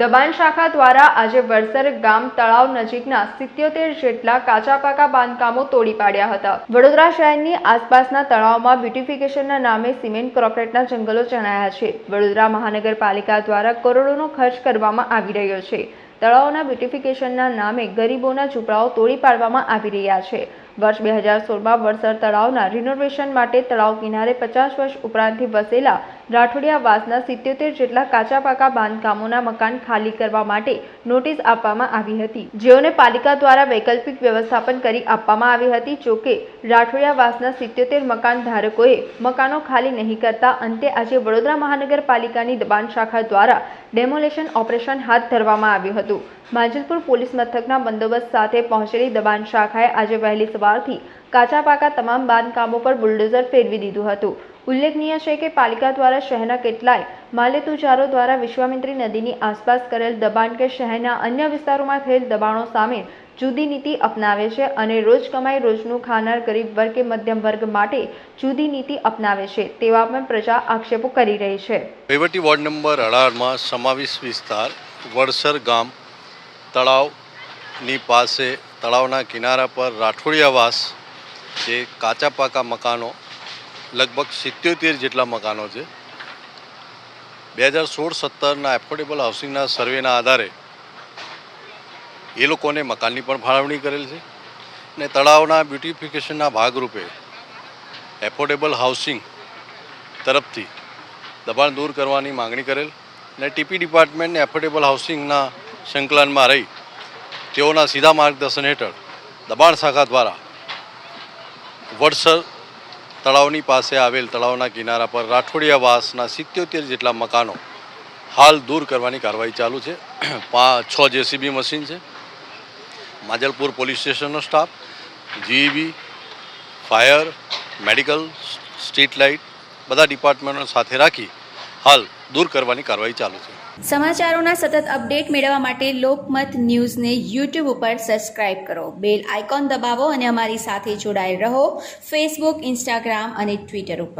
દબાણ શાખા દ્વારા આજે વડસર ગામ તળાવ નજીકના સિત્યોતેર જેટલા કાચા પાકા બાંધકામો તોડી પાડ્યા હતા. વડોદરા શહેરની આસપાસના તળાવમાં બ્યુટિફિકેશનના નામે સિમેન્ટ કોર્પોરેટના જંગલો ચણાયા છે. વડોદરા મહાનગરપાલિકા દ્વારા કરોડોનો ખર્ચ કરવામાં આવી રહ્યો છે. તળાવોના બ્યુટિફિકેશનના નામે ગરીબોના ઝૂંપડાઓ તોડી પાડવામાં આવી રહ્યા છે. વર્ષ બે હજાર સોળમાં વડસર તળાવના રિનોવેશન માટે તળાવ કિનારે પચાસ વર્ષ ઉપરાંતથી વસેલા રાઠોડિયા સિત્યોતેર જેટલા કાચા પાકા બાંધકામોના મકાન ખાલી કરવા માટે નોટિસ આપવામાં આવી હતી. જેઓને પાલિકા દ્વારા વૈકલ્પિક વ્યવસ્થાપન કરી આપવામાં આવી હતી. જોકે રાઠોડિયા વાસના સિત્યોતેર મકાન ધારકોએ મકાનો ખાલી નહીં કરતા અંતે આજે વડોદરા મહાનગરપાલિકાની દબાણ શાખા દ્વારા ડેમોલેશન ઓપરેશન હાથ ધરવામાં આવ્યું હતું. માંજલપુર પોલીસ મથકના બંદોબસ્ત સાથે પહોંચેલી દબાણ શાખાએ આજે વહેલી સવારથી કાચા પાકા તમામ બાંધકામો પર બુલડોઝર ફેરવી દીધું હતું. ઉલ્લેખનીય છે કે પાલિકા દ્વારા શહેરના કેટલાય માલેતુજારો દ્વારા વિશ્વામિત્રી નદીની આસપાસ કરેલ દબાણ કે શહેરના અન્ય વિસ્તારોમાં થયેલ દબાણો સામે જુદી નીતિ અપનાવે છે અને રોજ કમાઈ રોજનું ખાનાર ગરીબ વર્ગ કે મધ્યમ વર્ગ માટે જુદી નીતિ અપનાવે છે. તેવા પણ પ્રજા આક્ષેપો કરી રહી છે. વહીવટી વોર્ડ નંબર અઢારમાં સમાવેશ વિસ્તાર વડસર ગામ તળાવની પાસે તળાવના કિનારા પર રાઠોડિયાવાસ, જે કાચા પાકા મકાનો, લગભગ સિત્યોતેર જેટલા મકાનો છે. બે હજાર સોળ સત્તરના એફોર્ડેબલ હાઉસિંગના સર્વેના આધારે એ લોકોને મકાનની પણ ફાળવણી કરેલ છે ને તળાવના બ્યુટિફિકેશનના ભાગરૂપે એફોર્ડેબલ હાઉસિંગ તરફથી દબાણ દૂર કરવાની માંગણી કરેલ ને ટીપી ડિપાર્ટમેન્ટને એફોર્ડેબલ હાઉસિંગના સંકલનમાં રહી તેઓના સીધા માર્ગદર્શન હેઠળ દબાણ શાખા દ્વારા વડસર તળાવની પાસે આવેલ તળાવના કિનારા પર રાઠોડિયા વાસના સિત્યોતેર જેટલા મકાનો હાલ દૂર કરવાની કાર્યવાહી ચાલુ છે. પા, છ જેસીબી મશીન છે. Manjalpur police સ્ટેશનનો staff, GEB, fire, medical, street light બધા ડિપાર્ટમેન્ટો સાથે રાખી હાલ દૂર કરવાની કાર્યવાહી ચાલુ છે. સમાચારોના સતત અપડેટ મેળવવા માટે લોકમત ન્યૂઝને યુટ્યુબ ઉપર સબસ્ક્રાઇબ કરો. બેલ આઇકોન દબાવો અને અમારી સાથે જોડાયેલ રહો. ફેસબુક ઇન્સ્ટાગ્રામ અને ટ્વિટર ઉપર.